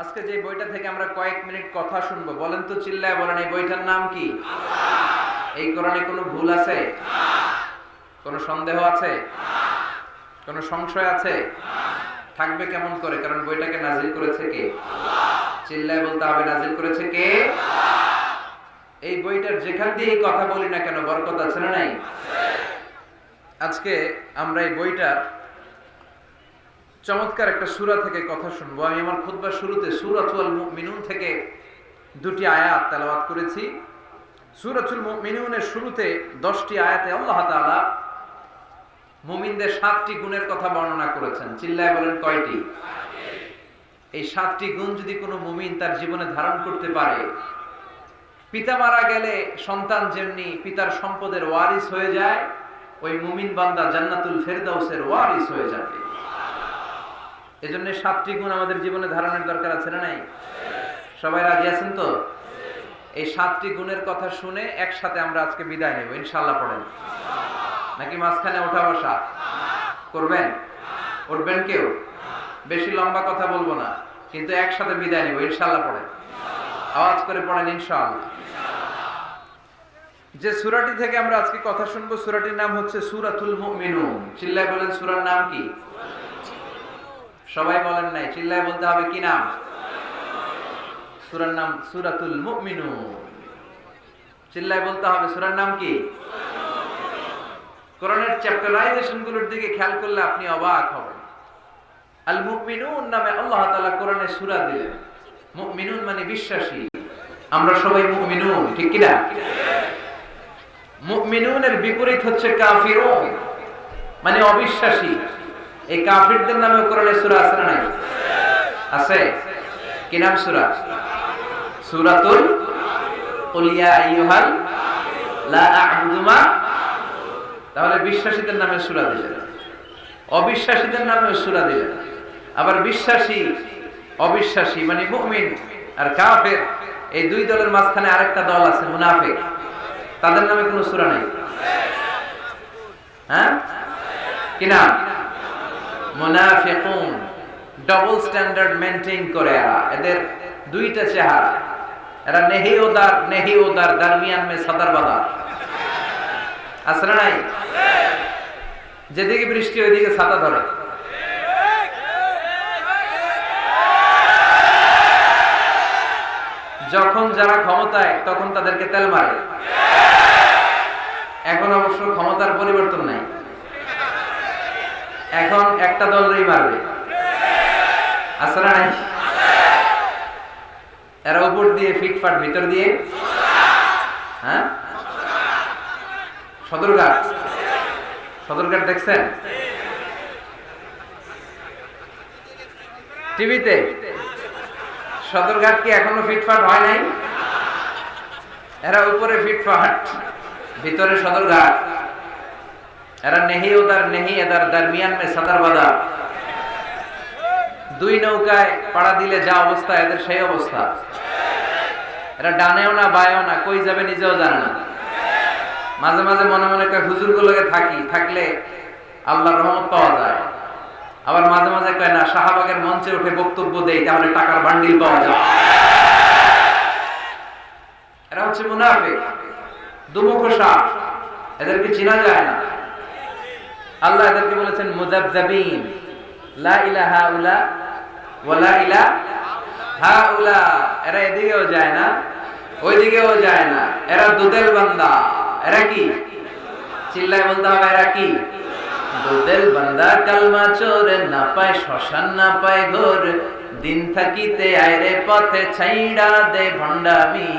আজকে যে বইটা থেকে আমরা কয়েক মিনিট কথা শুনব, বলেন তো চিল্লায় বলেন, এই বইটার নাম কি? এই কোরআনে কোনো ভুল আছে? কোনো সন্দেহ আছে? কোনো সংশয় আছে? থাকবে কেমন করে? কারণ বইটাকে নাজিল করেছে কে? চিল্লায় বলতে হবে, নাজিল করেছে কে? এই বইটার যেখান দিয়েই কথা বলি না কেন, বরকত আছে না নাই? আজকে আমরা এই বইটার চমৎকার একটা সুরা থেকে কথা শুনব। আমি আমার খুতবার শুরুতে সূরাতুল মুমিনুন থেকে দুটি আয়াত তেলাওয়াত করেছি। সূরাতুল মুমিনুনের শুরুতে 10টি আয়াতে আল্লাহ তাআলা মুমিনদের সাতটি গুণের কথা বর্ণনা করেছেন। চিল্লায় বলেন কয়টি? এই সাতটি গুণ যদি কোনো মুমিন তার জীবনে ধারণ করতে পারে, পিতা মারা গেলে সন্তান যেমনি পিতার সম্পদের ওয়ারিস হয়ে যায়, ওই মুমিন বান্দা জান্নাতুল ফেরদাউসের ওয়ারিস হয়ে যাবে। এজন্য সাতটি গুণ আমাদের জীবনে ধারণের দরকার আছে, না নাই? সবাই রাজি আছেন তো? এই সাতটি গুণের কথা শুনে একসাথে আমরা আজকে বিদায় নেব ইনশাল্লাহ পড়েন। নাকি মাঝখানে ওঠা বসা? করবেন? উঠবেন কেউ? বেশি লম্বা কথা বলব না, কিন্তু একসাথে বিদায় নেব ইনশাল্লাহ পড়েন। আওয়াজ করে পড়েন, ইনশাআল্লাহ। যে সুরাটি থেকে আমরা আজকে কথা শুনব, সুরাটির নাম হচ্ছে সুরাতুল মুমিনুন। চিল্লায় বলেন, সুরার নাম কি? সবাই বলেন নাই, চিল্লায় বলতে হবে কি নাম? সূরার নাম সূরাতুল বলতে হবে, সূরার নাম কি? চ্যাপ্টারাইজেশনগুলোর দিকে খেয়াল করলে আপনি অবাক হবেন। আল নামে আল্লাহ তাআলা কোরআনে সূরা দিলেন। মুমিনুন মানে বিশ্বাসী। আমরা সবাই মুমিনুন, ঠিক কি না বিপরীত হচ্ছে কাফিরুন মানে অবিশ্বাসী। এই কাফিরদের নামে কোরআনে সূরা আছে না আছে? কি নাম সূরা? সূরাতুল কুল ইয়া আইয়ুহাল লা আ'বুদু মা তাহলে বিশ্বাসীদের নামে সূরা দিলেন। অবিশ্বাসীদের নামে সূরা দিলেন। আবার বিশ্বাসী, অবিশ্বাসী মানে মুমিন আর কাফের, এই দুই দলের মাঝখানে আরেকটা দল আছে, মুনাফিক। তাদের নামে কোনো সুরা নাই? হ্যাঁ? কি নাম? মুনাফিকুন ডবল স্ট্যান্ডার্ড মেইনটেইন করে এরা। এদের দুইটা চেহারা। এরা নেহি ওদার নেহি ওদার দরমিয়ান মে সদর বাদার। আছে না নাই? যেদিকে বৃষ্টি, ওইদিকে ছাতা ধরে। যখন যারা ক্ষমতায়, তখন তাদেরকে তেল মারে। এখন অবশ্য ক্ষমতার পরিবর্তন নাই। এখন একটা দল দলই মারবে। আছে না নাই? এরা উপর দিয়ে ফিটফাট, ভিতর দিয়ে? হ্যাঁ? সদরঘাট। সদরঘাট দেখছেন? টিভিতে। সদরঘাট কি এখনও ফিটফাট হয় নাই? এরা উপরে ফিটফাট, ভিতরে সদরঘাট। এরা নেহি ওদার নেহি এদার দরমিয়ান মে সদর বাদার দুই নৌকায় পাড়া দিলে যা অবস্থা, এদের সেই অবস্থা। এরা ডানেও না, বায়েও না, কই যাবে নিজেও জানে না। মাঝে মাঝে মনে মনে কয় হুজুর গুলোকে থাকি, থাকলে আল্লাহর রহমত পাওয়া যায়। আবার মাঝে মাঝে কয়, না, শাহবাগের মঞ্চে উঠে বক্তব্য দেই, তাহলে টাকার বান্ডিল পাওয়া যায়। এরা হচ্ছে মুনাফিক দুমুখ সাপ। এদেরকে চেনা যায় না। আল্লাহ এদেরকে বলেছেন মুজাবজাবিন লা ইলাহা উলা ওয়ালা ইলা হা উলা। এরা এদিকেও যায় না, ওইদিকেও যায় না। এরা দুদেল বান্দা। এরা কি? চিল্লায় বলতে হবে, এরা কি? দুদেল বান্দা কালমা চোরে না পায়, শ্মশান না পায় ঘোর। দিন থাকিতে আয়রে পথে ছাইড়া দে ভণ্ডামি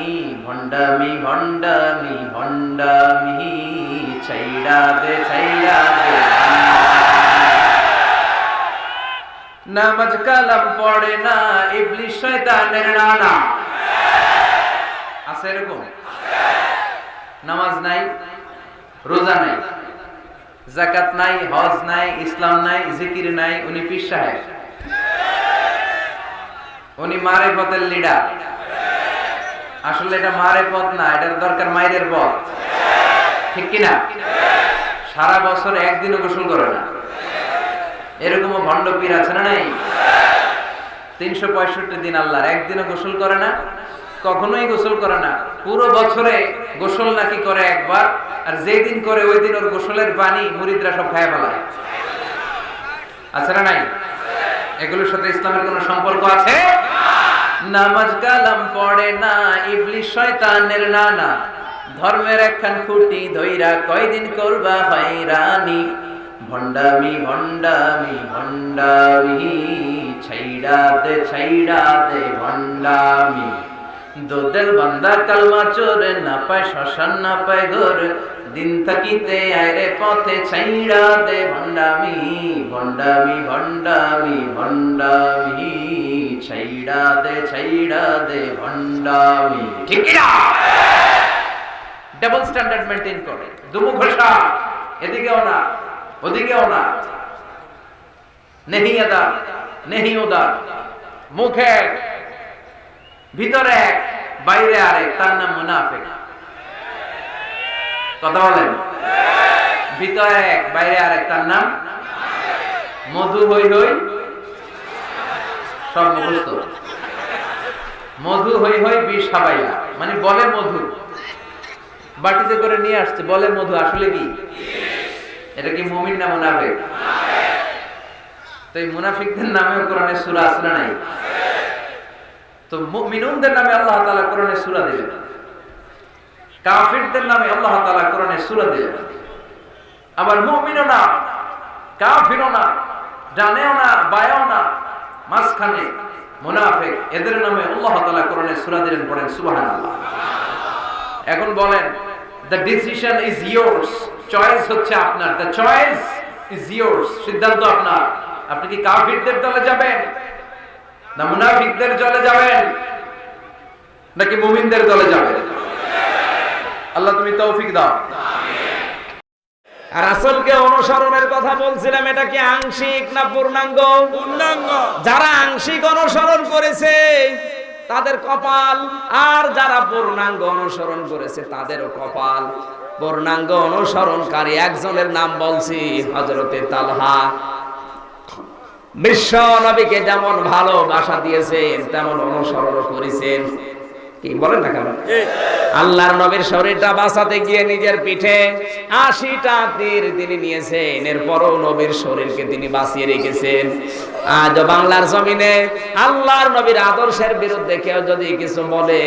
ভণ্ডামি ভণ্ডামি ভণ্ডামি। ছাইড়া দে ছাইড়া দে নামাজ কালাম পড়ে না ইবলিশ শয়তানের নানা আছে এরকম? নামাজ নাই? রোজা নাই? জাকাত নাই, হজ নাই, ইসলাম নাই, জিকির নাই, উনি পীর সাহেব। উনি মারে পথের লিডার। আসলে এটা মারে পথ না, এটার দরকার মায়ের পথ। ঠিক কিনা? সারা বছর একদিনও গোসল করে না। এরকমও ভণ্ড পীর আছে না নাই? তিনশো পঁয়ষট্টি দিন আল্লাহর, একদিনও গোসল করে না। কখনোই গোসল করে না। পুরো বছরে গোসল নাকি করে একবার, আর যেই দিন করে ওই দিন ওর গোসলের পানি মুরিদরা সব খায় ফেলায়। আছে না নাই? এগুলোর সাথে ইসলামের কোনো সম্পর্ক আছে? নামাজ কালাম পড়ে না, ইবলিশ শয়তানের নানা। ধর্মের একখান খুঁটি ধইরা কয়দিন করবা হয়রানি। ভণ্ডামি ভণ্ডামি ভণ্ডামি, ছাইড়া দে ছাইড়া দে, ভণ্ডামি। দোদেল বান্দা কালমা চোরে না পায় শ্মশান, না পায় ঘর। দিন থাকিতে আয়রে পথে ছাইড়া দে ভণ্ডামি ভণ্ডামি ভণ্ডামি ভণ্ডামি। ছাইড়া দে ছাইড়া দে ভণ্ডামি। ঠিক না? ডাবল স্ট্যান্ডার্ড মেনটেন করে। দুমু ঘোষা। এদিকেও না, ওদিকেও না। নেহি এদা নেহি ওদার মুখে ভিতরে এক, বাইরে আরেক, তার নাম মুনাফিক। কথা বলেন? ভিতরে এক, বাইরে আরেক, তার নাম মধু হই হই সব মুখস্থ মধু হই হই বিষ খাবাইয়া মানে বলে মধু। বাটিতে করে নিয়ে আসছে, বলে মধু, আসলে কি? এটা কি মুমিন না মুনাফিক? তো এই মুনাফিকদের নামেও কোরআনে সূরা না নাই? তো মুমিনুনদের নামে আল্লাহ তাআলা কোরআনে সূরা কাফিরদের নামে আল্লাহ তাআলা কোরআনে সূরা আবার মুমিনও না, কাফিরও না জানেও না না, মাঝখানে এদের নামে আল্লাহ তাআলা কোরআনে সূরা দিলেন পড়েন সুবহানাল্লাহ। এখন বলেন the decision is yours choice হচ্ছে আপনার দ্য চয়েস ইজ ইয়োর্স সিদ্ধান্ত আপনার। আপনি কি কাফিরদের দলে যাবেন? না মুনাফিকদের দলে যাবেন নাকি মুমিনদের দলে যাবেন? আল্লাহ তুমি তৌফিক দাও। আর আসলকে অনুসরণের কথা বলছিলাম এটা কি আংশিক না পূর্ণাঙ্গ? পূর্ণাঙ্গ। যারা আংশিক অনুসরণ করেছে তাদের কপাল আর যারা পূর্ণাঙ্গ অনুসরণ করেছে তাদেরও কপাল। পূর্ণাঙ্গ অনুসরণকারী একজনের নাম বলছি হজরতে তালহা। বিশ্ব নবীকে যেমন ভালোবাসা দিয়েছেন তেমন অনুসরণ করেছেন। কি বলেন না কেন? আল্লাহর নবীর শরীরটা বাঁচাতে গিয়ে নিজের পিঠে আশিটা তীর তিনি নিয়েছেন এরপরও নবীর শরীরকে তিনি বাঁচিয়ে রেখেছেন। আজ বাংলার জমিনে আল্লাহর নবীর আদর্শের বিরুদ্ধে কেউ যদি কিছু বলে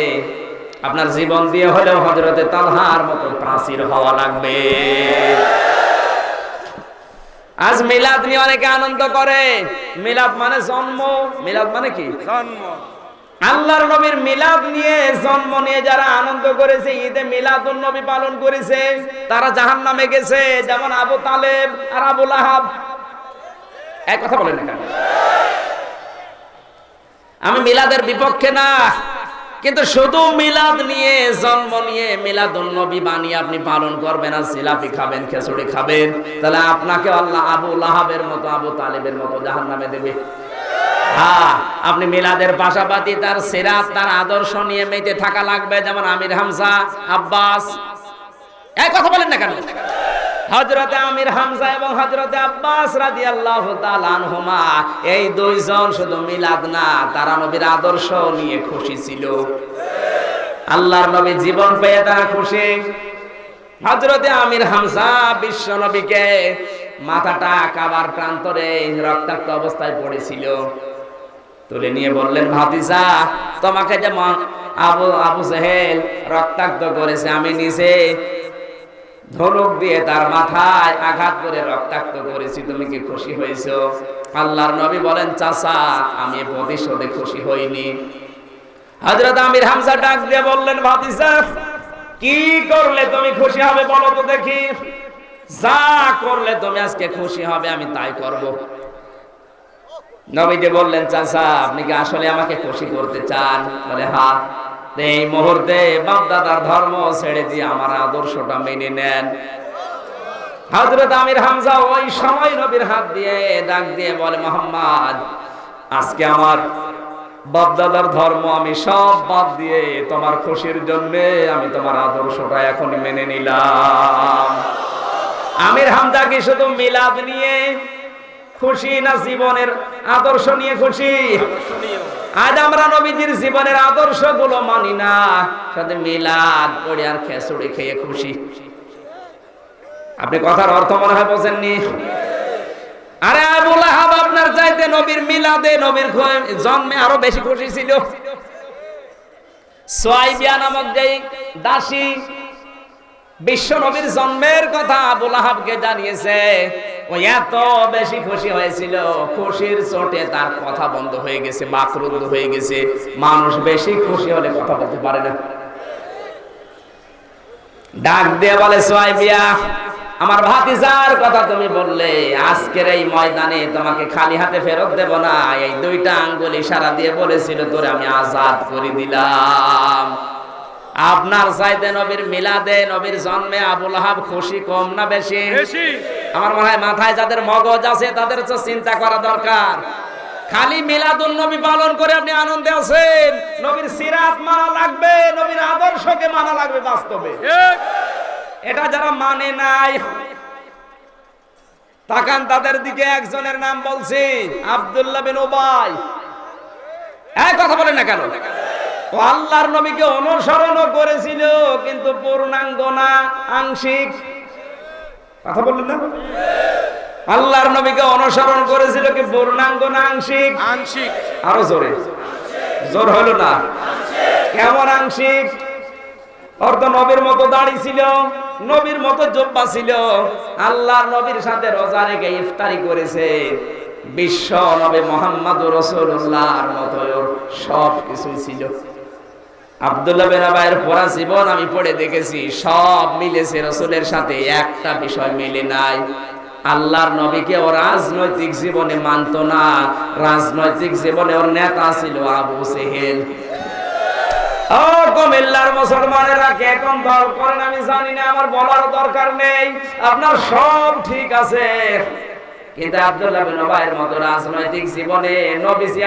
আপনার জীবন দিয়ে হলেও হজরতে তালহার মতো প্রাচীর হওয়া লাগবে। আজ মিলাদ নিয়ে অনেকে আনন্দ করে। মিলাদ মানে জন্ম। মিলাদ মানে কি? জন্ম। আল্লাহর নবীর মিলাদ নিয়ে জন্ম নিয়ে যারা আনন্দ করেছে ঈদে মিলাদুন নবী পালন করেছে তারা জাহান নামে গেছে যেমন আবু তালেব আর আবু লাহাব। এক কথা বলেন না আমি মিলাদের বিপক্ষে না। কিন্তু শুধু মিলাদ নিয়ে, জন্ম নিয়ে মিলাদুন নবী বানিয়ে আপনি পালন করবেন আর জিলাপি খাবেন, খেচুড়ি খাবেন, তাহলে আপনাকে আল্লাহ আবু লাহাবের মতো, আবু তালেবের মতো জাহান নামে দেবে। হ্যাঁ আপনি মিলাদের পাশাপাশি তার সিরাত, তার আদর্শ নিয়ে মেতে থাকা লাগবে, যেমন আমির হামজা, আব্বাস। এই কথা বলেন না কেন? হজরতে আমির হামজা এবং হজরতে আব্বাস রাদিয়াল্লাহু তাআলা আনহুমা, এই দুইজন শুধু মিলাদ না, তারা নবীর আদর্শ নিয়ে খুশি ছিল। আল্লাহর নবী জীবন পেয়ে তারা খুশি। হজরতে আমির হামজা বিশ্ব নবীকে মাথাটা কাবার প্রান্তরে রক্তাক্ত অবস্থায় পড়েছিল। তুলে নিয়ে বললেন, ভাতিজা, তোমাকে যে মা- আবু আবু সেহেল রক্তাক্ত করেছে, আমি নিচে ধনুক দিয়ে তার মাথায় আঘাত করে রক্তাক্ত করেছি, তুমি কি খুশি হয়েছো? আল্লাহর নবী বলেন, চাচা, আমি প্রতিশোধে খুশি হইনি। হযরত আমির হামজা ডাক দিয়ে বললেন, ভাতিজা, কি করলে তুমি খুশি হবে বলো তো দেখি। যা করলে তুমি আজকে খুশি হবে, আমি তাই করব। নবীজি বললেন, চাচা, আপনি কি আসলে আমাকে খুশি করতে চান? বলে হ্যাঁ। তো এই মুহূর্তে বাপ দাদার ধর্ম ছেড়ে দিয়ে আমার আদর্শটা মেনে নেন। হযরত আমির হামজা ওই সময় নবীর হাত দিয়ে ডাক দিয়ে বলে, মোহাম্মদ, আজকে আমার বাপদাদার ধর্ম আমি সব বাদ দিয়ে তোমার খুশির জন্য আমি তোমার আদর্শটা এখন মেনে নিলাম। আমির হামদা কি শুধু মিলাদ নিয়ে খুশি না জীবনের আদর্শ নিয়ে খুশি? আজ আমরা নবীজির জীবনের আদর্শগুলো মানি না। সাথে মিলাদ পড়ে আর খেসুড়ি খেয়ে খুশি। আপনি কথার অর্থ মনে হয় বোঝেননি? আরে আবুল আহাব আপনার চাইতে নবীর মিলাদে নবীর জন্মে আরও বেশি খুশি ছিল। সোয়াইবিয়া নামক যেই দাসী বিশ্ব নবীর জন্মের কথা আবুল আহাবকে জানিয়েছে। ও এত বেশি খুশি হয়েছিল, খুশির চোটে তার কথা বন্ধ হয়ে গেছে, বাকরুদ্ধ হয়ে গেছে। মানুষ বেশি খুশি হলে কথা বলতে পারে না। ডাক দিয়ে বলে সোয়াইবিয়া আমার ভাতিজার কথা তুমি বললে, আজকের এই ময়দানে তোমাকে খালি হাতে ফেরত দেব না। এই দুইটা আঙ্গুল ইশারা দিয়ে বলেছিল, তোরে আমি আজাদ করে দিলাম। আপনার চাইতে নবীর মিলাদে নবীর জন্মে আবুল আহাব খুশি কম না বেশি? আমার মনে হয় মাথায় যাদের মগজ আছে তাদের তো চিন্তা করা দরকার। খালি মিলাদুল নবী পালন করে আপনি আনন্দে আছেন। নবীর সিরাত মানা লাগবে নবীর আদর্শকে মানা লাগবে বাস্তবে। এটা যারা মানে নাই তাকান তাদের দিকে একজনের নাম বলছি আব্দুল্লাহ বিন ওবাই এক কথা বলেন না কেন? আল্লাহর নবীকে অনুসরণও করেছিল কিন্তু পূর্ণাঙ্গ না আংশিক। কথা বললেন না? আল্লাহর নবীকে অনুসরণ করেছিল কি পূর্ণাঙ্গ না আংশিক? আংশিক। আরও জোরে। জোর হলো না? কেমন আংশিক? তো নবীর মতো দাড়ি ছিল নবীর মতো জব্বা ছিল। আল্লাহর নবীর সাথে রোজা রেখে ইফতারি করেছে। বিশ্ব নবী মোহাম্মদ রসুল্লাহর মতো সব কিছুই ছিল। আব্দুল্লাহ বিন আবাইয়ের পড়া জীবন আমি পড়ে দেখেছি, সব মিলেছে রসুলের সাথে, একটা বিষয় মিলে নাই। আল্লাহর নবীকে ও রাজনৈতিক জীবনে মানত না, রাজনৈতিক জীবনে ওর নেতা ছিল আবু সেহেল। আপনার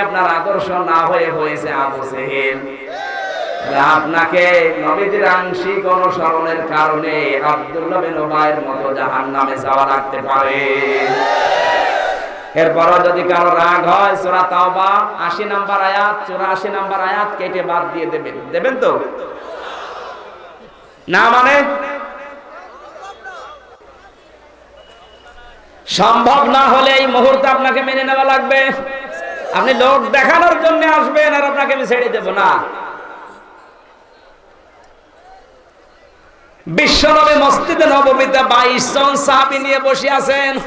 আপনার আদর্শ না হয়ে হয়েছে আবু সেহেল। আপনাকে নবীজির আংশিক অনুসরণের কারণে আব্দুল্লাহ বিন ওবাইয়ের মতো জাহান্নামে যাওয়া লাগতে পারে। এরপরও যদি কারও রাগ হয়, সূরা তাওবা 80 নাম্বার আয়াত 84 নাম্বার আয়াত কেটে বাদ দিয়ে দেবেন। দেবেন তো? না মানে? সম্ভব না হলে এই মুহূর্তে আপনাকে মেনে নেওয়া লাগবে। আপনি লোক দেখানোর জন্য আসবেন আর আপনাকে আমি ছেড়ে দেব না। বিশ্বনবী মসজিদে নবমীতে বাইশ জন সাহাবী নিয়ে বসে আছেন।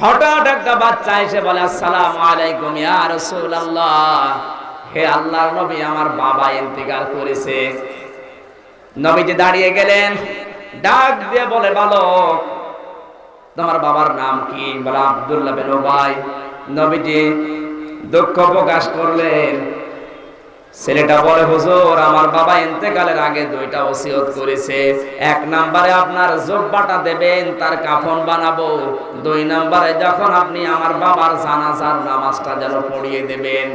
হঠাৎ একটা বাচ্চা এসে বলে, আসসালামু আলাইকুম ইয়া রাসূলুল্লাহ। হে আল্লাহর নবী, আমার বাবা ইন্তেকাল করেছে। নবীজি দাঁড়িয়ে গেলেন, ডাক দিয়ে বলে, বালক, তোমার বাবার নাম কি? বলে, আব্দুল্লাহ বিন উবাই। নবীজি দুঃখ প্রকাশ করলেন। ছেলেটা বলে, হুজুর, আমার বাবা ইন্তেকালের আগে দুইটা ওসিয়ত করেছে। এক নম্বরে আপনার জব্বাটা দেবেন, তার কাফন বানাবো। দুই নম্বরে যখন আপনি আমার বাবার জানাজার নামাজটা যেন পড়িয়ে দেবেন।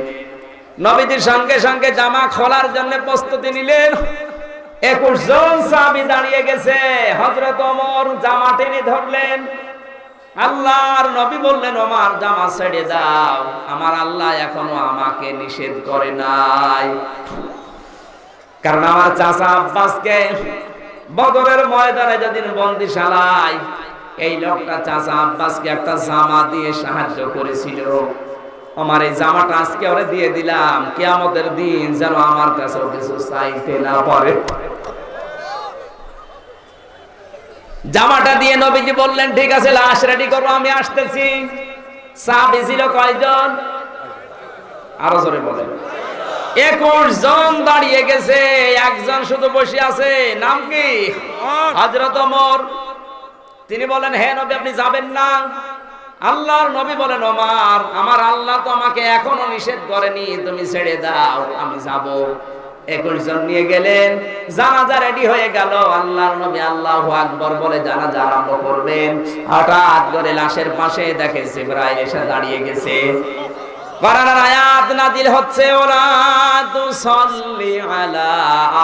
নবীজির সঙ্গে সঙ্গে জামা খোলার জন্য প্রস্তুতি নিলেন। একুশ জন সাহাবী দাঁড়িয়ে গেছে। হযরত ওমর জামা টেনে ধরলেন। আল্লাহর নবী বললেন, ওমার, জামা ছেড়ে দাও। আমার আল্লাহ এখনও আমাকে নিষেধ করে নাই। কারণ আমার চাচা আব্বাসকে বদরের ময়দানে যেদিন বন্দিশালায় এই লোকটা চাচা আব্বাসকে একটা জামা দিয়ে সাহায্য করেছিল। আমার এই জামাটা আজকে ওরে দিয়ে দিলাম। কেয়ামতের দিন যেন আমার কাছে কিছু চাইতে না পারে। জামাটা দিয়ে নবীজি বললেন, ঠিক আছে, লাশ রেডি করো, আমি আসতেছি। সাহাবী ছিল কয়জন? আরও জোরে বলেন। একুশ জন দাঁড়িয়ে গেছে, একজন শুধু বসে আছে, নাম কি? হযরত ওমর। তিনি বলেন, হে নবী, আপনি যাবেন না। আল্লাহর নবী বলেন, ওমর, আমার আল্লাহ তো আমাকে এখনও নিষেধ করেনি, তুমি ছেড়ে দাও, আমি যাব। একুশ জন নিয়ে গেলেন। জানাজা রেডি হয়ে গেল। আল্লাহর নবী আল্লাহ আকবর বলে জানাজা আরম্ভ করবেন। হঠাৎ করে লাশের পাশে দেখে জিবরাইল এসে দাঁড়িয়ে গেছে। কোরআনের আয়াত নাজিল হচ্ছে ওরা তুসাল্লি আলা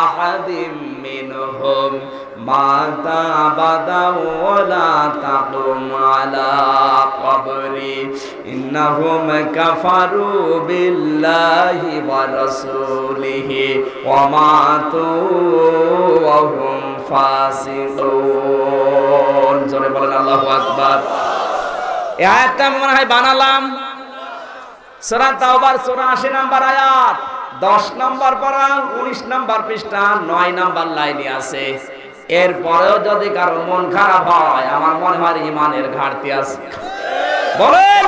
আহাদিম মিনহুম। তাকুম আলা কবরি। ইন্নাহুম কাফারু ওয়া মাতু ওয়া হুম ফাসিকুন। জোরে বলেন আল্লাহু আকবার। এই আয়াতটা মনে হয় বানালাম। সূরা তাওবার 84 নাম্বার আয়াত। 10 নাম্বার পারা 19 নাম্বার পৃষ্ঠা 9 নাম্বার লাইনে আছে। এরপরেও যদি কারও মন খারাপ হয়, আমার মনে হয় ইমানের ঘাটতি আছে। বলেন!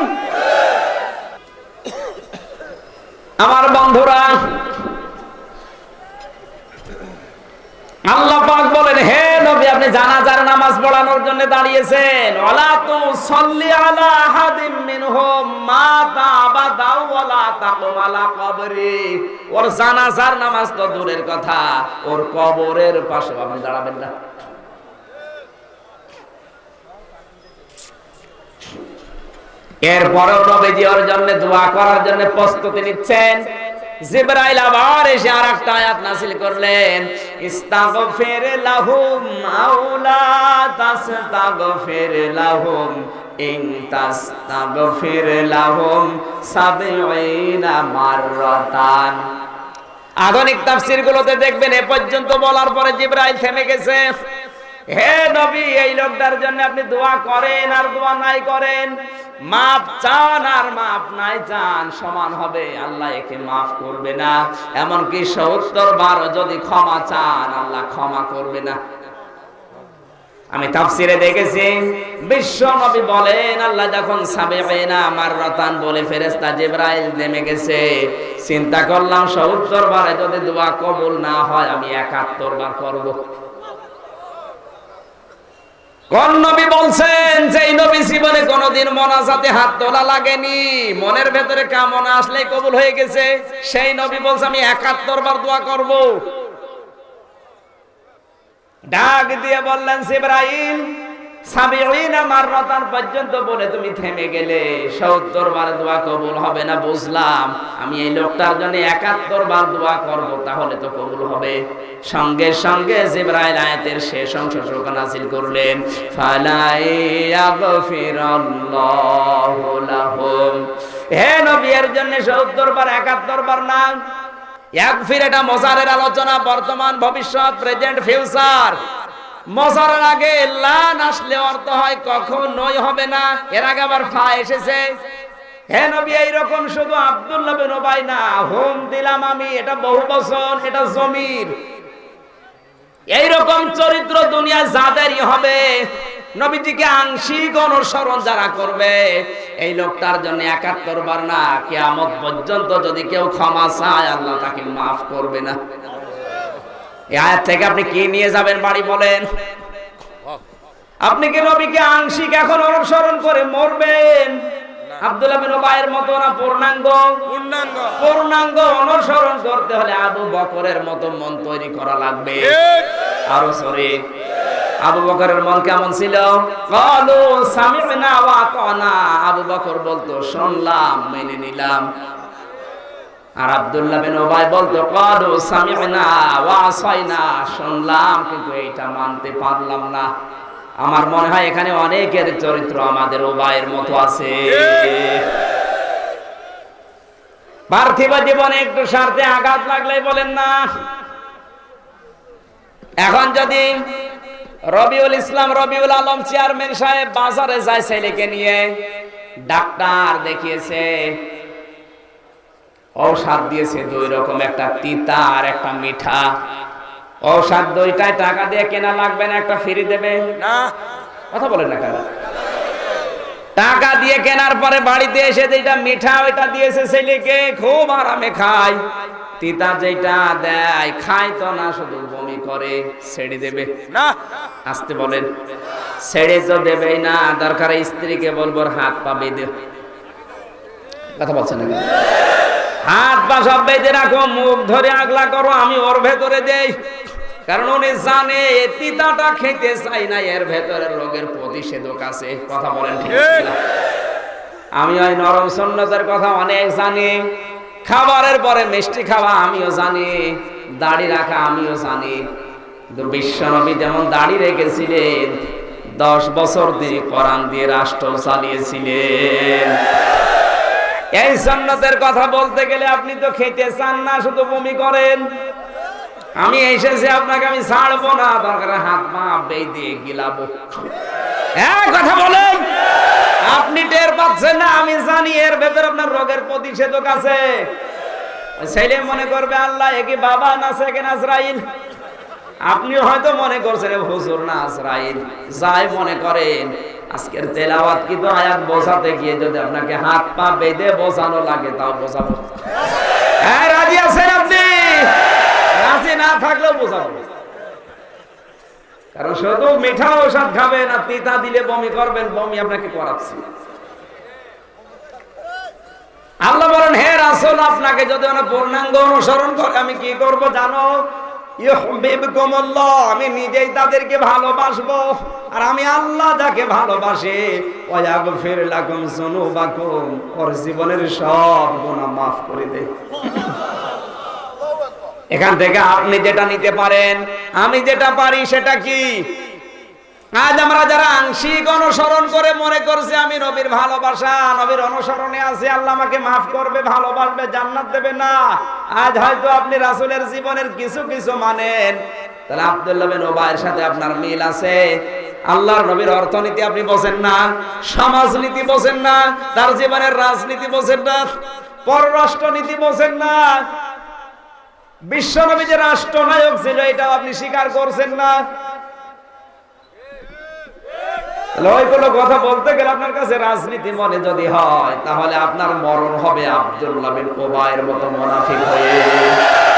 আমার বন্ধুরা আল্লাহ পাক বলেন, হে নবী, আপনি জানাজার নামাজ পড়ানোর জন্য দাঁড়িয়েছেন। ওয়ালা তু সাল্লি আলা আহাদিম মিনহুম, মাতা আবাদাও ওয়ালা তাকুম আলা কবরি। ওর জানাজার নামাজ তো দূরের কথা, ওর কবরের পাশে। আপনি দাঁড়াবেন না। এরপরেও নবীজি ওর জন্য দোয়া করার জন্য প্রস্তুতি নিচ্ছেন। জিবরাইল আবার এসে আর একটা আয়াত নাসিল করলেন, ইস্তাগফির লাহুম আউলা তাস্তাগফির লাহুম, ইন তাস্তাগফির লাহুম সাবঈনা মাররাতান। আধুনিক তাফসির গুলোতে দেখবেন, এ পর্যন্ত বলার পরে জিব্রাইল থেমে গেছে। হে নবী, এই লোকটার জন্য আপনি দোয়া করেন আর দোয়া নাই করেন। চান আর নাই চান সমান হবে। আল্লাহ একে মাফ করবে না। এমনকি সত্তর বার যদি ক্ষমা চান, আল্লাহ ক্ষমা করবে না। আমি তাফসিরে দেখেছি, বিশ্ব নবী বলেন, আল্লাহ যখন সাবেনা আমার রতান বলে ফেরেস্তা জিব্রাইল নেমে গেছে, চিন্তা করলাম সত্তর বারে যদি দোয়া কবুল না হয়, আমি একাত্তর বার করব। কোন নবী বলছেন যে নবী জীবনে কোনোদিন মোনাজাতে হাত তোলা লাগেনি? মনের ভেতরে কামনা আসলেই কবুল হয়ে গেছে। সেই নবী বলছে, আমি একাত্তর বার দোয়া করব। ডাক দিয়ে বললেন সিব্রাহিম মাররাতান পর্যন্ত বলে, তুমি থেমে গেলে। 70 বার দোয়া কবুল হবে না? বুঝলাম। আমি এই লোকটার জন্য 71 বার দোয়া করব, তাহলে তো কবুল হবে। সঙ্গে সঙ্গে জিবরাইল আয়াতের শেষ অংশ শোক নাযিল করলেন হে নবী এর জন্য 70 বার 71 বার না? এক ফির এটা মজারের আলোচনা। বর্তমান, ভবিষ্যৎ, প্রেজেন্ট, ফিউচার। মজারের আগে লান আসলে অর্থ হয় কখন কখনোই হবে না। এর আগে আবার ফা এসেছে। হে নবী, এইরকম শুধু আমি, এটা বহু বছর, এটা এইরকম চরিত্র দুনিয়া যাদেরই হবে আংশিক অনুসরণ যারা করবে, এই লোকটার জন্য একাত্তর বার না, কেয়ামত পর্যন্ত যদি কেউ ক্ষমা চায়, আল্লাহ তাকে মাফ করবে না। এই আয়াত থেকে আপনি কি নিয়ে যাবেন বাড়ি বলেন? আপনি কি নবীকে আংশিক এখন অনুসরণ করে মরবেন? আব্দুল্লাহ বিন ওবায়ের মতো না পূর্ণাঙ্গ? পূর্ণাঙ্গ। পূর্ণাঙ্গ অনুসরণ করতে হলে আবু বকরের মতো মন তৈরি করা লাগবে। আরও সরে আবু বকরের মন কেমন ছিল? কালু সামি'না ওয়া আতানা। আবু বকর বলতো শুনলাম মেনে নিলাম। আর আব্দুল্লাহ বিন ওবাই বলতো, কালু সামি'না ওয়া আসাইনা। শুনলাম, কিন্তু এইটা মানতে পারলাম না। আমার মনে হয় এখানে অনেকের চরিত্র আমাদের ওবায়ের মতো আছে। পার্থিব জীবনে একটু স্বার্থে আঘাত লাগলে বলেন না। এখন যদি রবিউল ইসলাম, রবিউল আলম চেয়ারম্যান সাহেব বাজারে যায় ছেলেকে নিয়ে, ডাক্তার দেখিয়েছে ঔষধ দিয়েছে দুই রকম একটা তিতা আর একটা মিঠা। ঔষধ দুইটাই টাকা দিয়ে কেনা লাগবে না একটা ফ্রি দেবে? না। কথা বলেন না কেন? টাকা দিয়ে কেনার পরে বাড়িতে এসে যেটা মিঠা ওইটা দিয়েছে ছেলেকে খুব আরামে খায়। তিতা যেটা দেয় খায় তো না শুধু বমি করে ছেড়ে দেবে। না। আসতে বলেন। ছেড়ে তো দেবেই না দরকার স্ত্রীকে বলব হাত পা বেঁধে। কথা বলছেন না? হাত পা সব বেঁধে রাখো মুখ ধরে আগলা করো আমি ওর ভেতরে দেই। কারণ উনি জানে তিতাটা খেতে চাই না এর ভেতরে রোগের প্রতিষেধক আছে। কথা বলেন ঠিক? আমি ওই নরম সন্ন্যতের কথা অনেক জানি। খাবারের পরে মিষ্টি খাওয়া আমিও জানি। দাড়ি রাখা আমিও জানি। বিশ্বনবী যেমন দাড়ি রেখেছিলেন দশ বছর তিনি কোরআন দিয়ে রাষ্ট্র চালিয়েছিলেন। এই সন্ন্যতের কথা বলতে গেলে আপনি তো খেতে চান না, শুধু বমি করেন। আমি এসেছি, আপনাকে আমি ছাড়বো না। দরকার হাত পা বেঁধে গিলাবো। হ্যাঁ কথা বলেন। আপনি টের পাচ্ছেন না, আমি জানি এর ভেতর আপনার রোগের প্রতিষেধক আছে। ছেলে মনে করবে, আল্লাহ একে বাবা না সেকেন্ড আজরাইল? আপনিও হয়তো মনে করছেন হুজুর না আজরাইল। যাই মনে করেন আজকের তেলাওয়াত কিন্তু আয়াত বোঝাতে গিয়ে যদি আপনাকে হাত পা বেঁধে বোঝানো লাগে, তাও বোঝাবো। হ্যাঁ রাজি আছেন আপনি? রাজি না থাকলেও বোঝাবো। কারণ শুধু মিঠা ঔষধ খাবেন আর তিতা দিলে বমি করবেন, বমি আপনাকে করাচ্ছি। আল্লাহ বলেন, হে রাসূল, আপনাকে যদি ওনা পূর্ণাঙ্গ অনুসরণ করে, আমি কি করব জানো? আমি নিজেই তাদেরকে ভালোবাসবো। আর আমি আল্লাহ যাকে ভালোবাসে, ওয়াগফির লাকুম যুনুবাকুম, ওর জীবনের সব গুনাহ মাফ করে দেয় এখান থেকে আপনি যেটা নিতে পারেন, আমি যেটা পারি সেটা কি? আজ আমরা যারা আংশিক অনুসরণ করে মনে করছি, আমি নবীর ভালোবাসা, নবীর অনুসরণে আছি, আল্লাহ আমাকে মাফ করবে, ভালোবাসবে, জান্নাত দেবে না। আজ হয়তো আপনি রাসুলের জীবনের কিছু কিছু মানেন। তাহলে আব্দুল্লাহ বিন ওবায়ের সাথে আপনার মিল আছে। আল্লাহর নবীর অর্থনীতি আপনি বোঝেন না, সমাজনীতি বোঝেন না, তার জীবনের রাজনীতি বোঝেন না, পররাষ্ট্রনীতি বোঝেন না। বিশ্বনবী যে রাষ্ট্রনায়ক ছিল, এটাও আপনি স্বীকার করছেন না। কথা বলতে গেলে আপনার কাছে রাজনীতি মনে যদি হয়, তাহলে আপনার মরণ হবে আব্দুল্লাহ বিন ওবায়ের মতো মোনাফিক হয়ে।